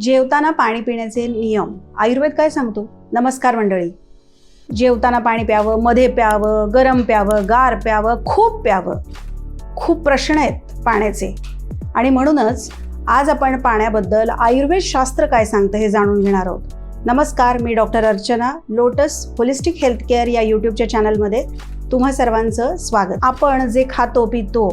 जेवताना पाणी पिण्याचे नियम. आयुर्वेद काय सांगतो? नमस्कार मंडळी. जेवताना पाणी प्यावं मध्ये प्यावं गरम प्यावं गार प्यावं खूप प्यावं. खूप प्रश्न आहेत पाण्याचे. आणि म्हणूनच आज आपण पाण्याबद्दल आयुर्वेद शास्त्र काय सांगतं हे जाणून घेणार आहोत. नमस्कार मी doctor Archana Lotus Holistic Health Care या यूट्यूबच्या चॅनलमध्ये तुम्हा सर्वांचं स्वागत. आपण जे खातो पितो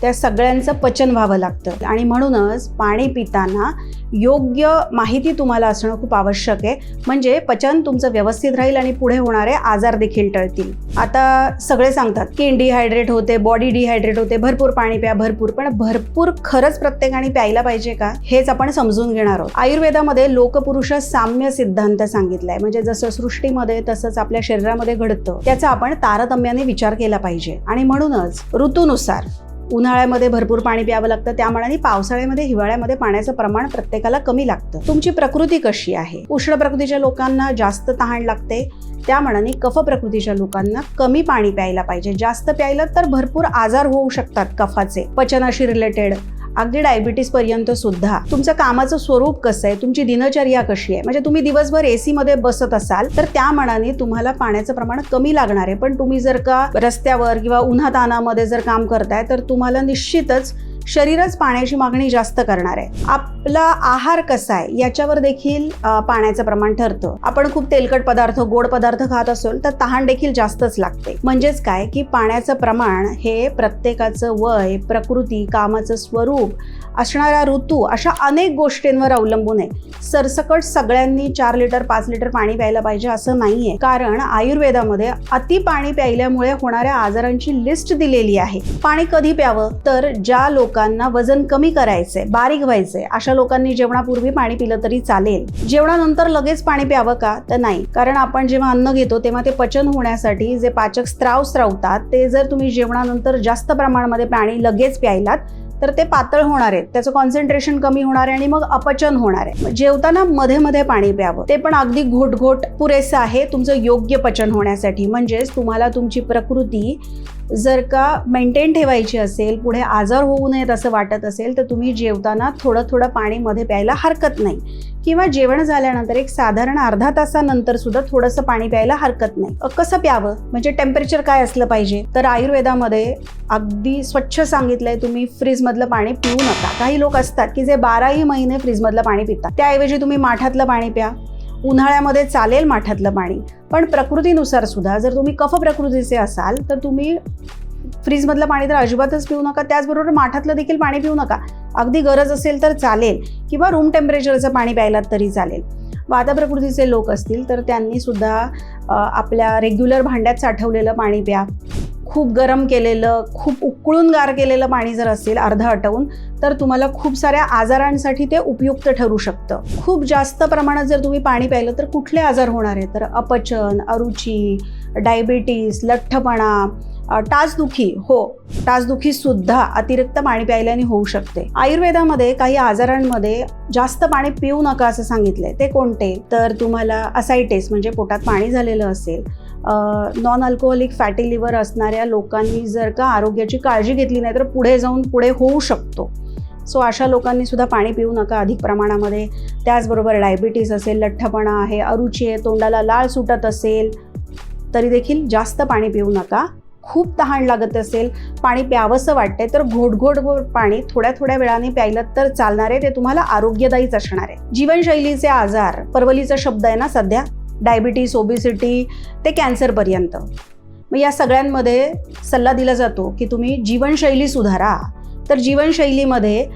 त्या सगळ्यांचं पचन व्हावं लागतं. आणि म्हणूनच पाणी पिताना योग्य माहिती तुम्हाला असणं खूप आवश्यक आहे. म्हणजे पचन तुमचं व्यवस्थित राहील आणि पुढे होणारे आजार देखील टळतील. आता सगळे सांगतात स्किन डिहायड्रेट होते बॉडी डिहायड्रेट होते. भरपूर पाणी प्या भरपूर. पण भरपूर खरंच प्रत्येकाने प्यायला पाहिजे का? हेच आपण समजून घेणार आहोत. आयुर्वेदामध्ये लोकपुरुष साम्य सिद्धांत सांगितलाय. म्हणजे जसं सृष्टीमध्ये तसंच आपल्या शरीरामध्ये घडतं. त्याचा आपण तारतम्याने विचार केला पाहिजे. आणि म्हणूनच ऋतूनुसार उन्हाळ्यामध्ये भरपूर पाणी प्यावं लागतं. त्यामानाने पावसाळ्यामध्ये हिवाळ्यामध्ये पाण्याचं प्रमाण प्रत्येकाला कमी लागतं. तुमची प्रकृती कशी आहे? उष्ण प्रकृतीच्या लोकांना जास्त तहान लागते. त्यामानाने कफ प्रकृतीच्या लोकांना कमी पाणी प्यायला पाहिजे. जास्त प्यायलं तर भरपूर आजार होऊ शकतात कफाचे. पचनाशी रिलेटेड अगदी डायबिटीस पर्यंत सुद्धा तुमचं कामाचं स्वरूप कसं आहे? तुमची दिनचर्या कशी आहे? म्हणजे तुम्ही दिवसभर एसी मध्ये बसत असाल तर त्या मनाने तुम्हाला पाण्याचं प्रमाण कमी लागणार आहे. पण तुम्ही जर का रस्त्यावर किंवा उन्हातानामध्ये जर काम करताय तर तुम्हाला निश्चितच शरीरच पाण्याची मागणी जास्त करणार आहे. आपला आहार कसा आहे याच्यावर देखील पाण्याचं प्रमाण ठरतं. आपण खूप तेलकट पदार्थ गोड पदार्थ खात असेल तर तहान देखील जास्तच लागते. म्हणजेच काय की पाण्याचं प्रमाण हे प्रत्येकाचं वय प्रकृती कामाचं स्वरूप असणारा ऋतू अशा अनेक गोष्टींवर अवलंबून आहे. सरसकट सगळ्यांनी चार लिटर पाच लिटर पाणी प्यायला पाहिजे असं नाहीये. कारण आयुर्वेदामध्ये अति पाणी प्यायल्यामुळे होणाऱ्या आजारांची लिस्ट दिलेली आहे. पाणी कधी प्यावं? तर ज्या लोक लोकांना वजन कमी करायचंय बारीक व्हायचंय. अशा लोकांनी जेवणापूर्वी पाणी पिलं तरी चालेल. जेवणानंतर लगेच पाणी प्यावं का? तर नाही. कारण आपण जेव्हा अन्न घेतो तेव्हा ते पचन होण्यासाठी जे पाचक स्त्राव स्रावतात ते जर तुम्ही जेवणानंतर जास्त प्रमाणामध्ये पाणी लगेच प्यायलात तर ते पातळ होणार आहेत. त्याचं कॉन्सन्ट्रेशन कमी होणार आहे आणि मग अपचन होणार आहे. जेवताना मध्ये मध्ये पाणी प्यावं. ते पण अगदी घोटघोट पुरेसं आहे तुमचं योग्य पचन होण्यासाठी. म्हणजेच तुम्हाला तुमची प्रकृती जर का मेंटेन ठेवायची असेल पुढे आजार होऊ नयेत असं वाटत असेल तर तुम्ही जेवताना थोडं थोडं पाणी मध्ये प्यायला हरकत नाही. किंवा जेवण झाल्यानंतर एक साधारण अर्धा तासानंतर सुद्धा थोडंसं पाणी प्यायला हरकत नाही. अ, कसं प्यावं? म्हणजे टेम्परेचर काय असलं पाहिजे? तर आयुर्वेदामध्ये अगदी स्वच्छ सांगितलंय तुम्ही फ्रीजमधलं पाणी पिऊ नका. काही लोक असतात की जे बाराही महिने फ्रीजमधलं पाणी पितात. त्याऐवजी तुम्ही माठातलं पाणी प्या. उन्हाळ्यामध्ये चालेल माठातलं पाणी पण प्रकृतीनुसार सुद्धा जर तुम्ही कफ प्रकृतीचे असाल तर तुम्ही फ्रीजमधलं पाणी तर अजिबातच पिऊ नका. त्याचबरोबर माठातलं देखील पाणी पिऊ नका. अगदी गरज असेल तर चालेल किंवा रूम टेम्परेचरचं पाणी प्यायलात तरी चालेल. वाता प्रकृतीचे लोक असतील तर त्यांनी सुद्धा आपल्या रेग्युलर भांड्यात साठवलेलं पाणी प्या. खूप गरम केलेलं खूप उकळून गार केलेलं पाणी जर असेल अर्धं आटवून तर तुम्हाला खूप साऱ्या आजारांसाठी ते उपयुक्त ठरू शकतं. खूप जास्त प्रमाणात जर तुम्ही पाणी प्यायलं तर कुठले आजार होणार आहे तर अपचन अरुची डायबिटीस लठ्ठपणा टाचदुखी हो टाचदुखी सुद्धा अतिरिक्त पाणी प्यायल्याने होऊ शकते. आयुर्वेदामध्ये काही आजारांमध्ये जास्त पाणी पिऊ नका असं सांगितलंय. ते कोणते? तर तुम्हाला असायटेस म्हणजे पोटात पाणी झालेलं असेल नॉन अल्कोहोलिक फॅटी लिव्हर असणाऱ्या लोकांनी जर का आरोग्याची काळजी घेतली नाही तर पुढे जाऊन पुढे होऊ शकतो. सो अशा लोकांनी सुद्धा पाणी पिऊ नका अधिक प्रमाणामध्ये. त्याचबरोबर डायबिटीस असेल लठ्ठपणा आहे अरुची आहे तोंडाला लाळ सुटत असेल तरी देखील जास्त पाणी पिऊ नका. खूप तहान लागत असेल पाणी प्यावंसं वाटतंय तर घोटघोट घोट पाणी थोड्या थोड्या वेळाने प्यायलं तर चालणार आहे ते तुम्हाला आरोग्यदायीच असणार. आहे जीवनशैलीचे आजार परवलीचा शब्द आहे ना सध्या? डायबिटीस ओबिसिटी ते कॅन्सरपर्यंत मग या सगळ्यांमध्ये सल्ला दिला जातो की तुम्ही जीवनशैली सुधारा. तर जीवनशैलीमध्ये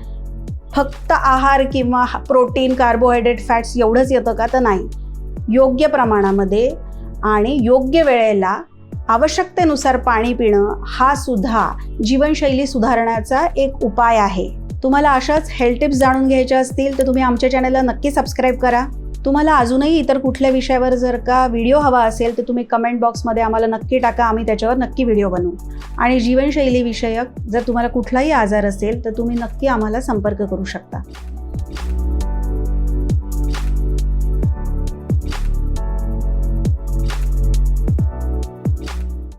फक्त आहार किंवा प्रोटीन कार्बोहायड्रेट फॅट्स एवढंच येतं का? तर नाही. योग्य प्रमाणामध्ये आणि योग्य वेळेला आवश्यकतेनुसार पाणी पिणं हा सुद्धा जीवनशैली सुधारण्याचा एक उपाय आहे. तुम्हाला अशाच हेल्थ टिप्स जाणून घ्यायच्या असतील तर तुम्ही आमच्या चॅनलला नक्की सबस्क्राईब करा. तुम्हाला अजूनही इतर कुठल्या विषयावर जर का व्हिडिओ हवा असेल तर तुम्ही कमेंट बॉक्समध्ये आम्हाला नक्की टाका. आम्ही त्याच्यावर नक्की व्हिडिओ बनवू. आणि जीवनशैली विषयक जर तुम्हाला कुठलाही आजार असेल तर तुम्ही नक्की आम्हाला संपर्क करू शकता.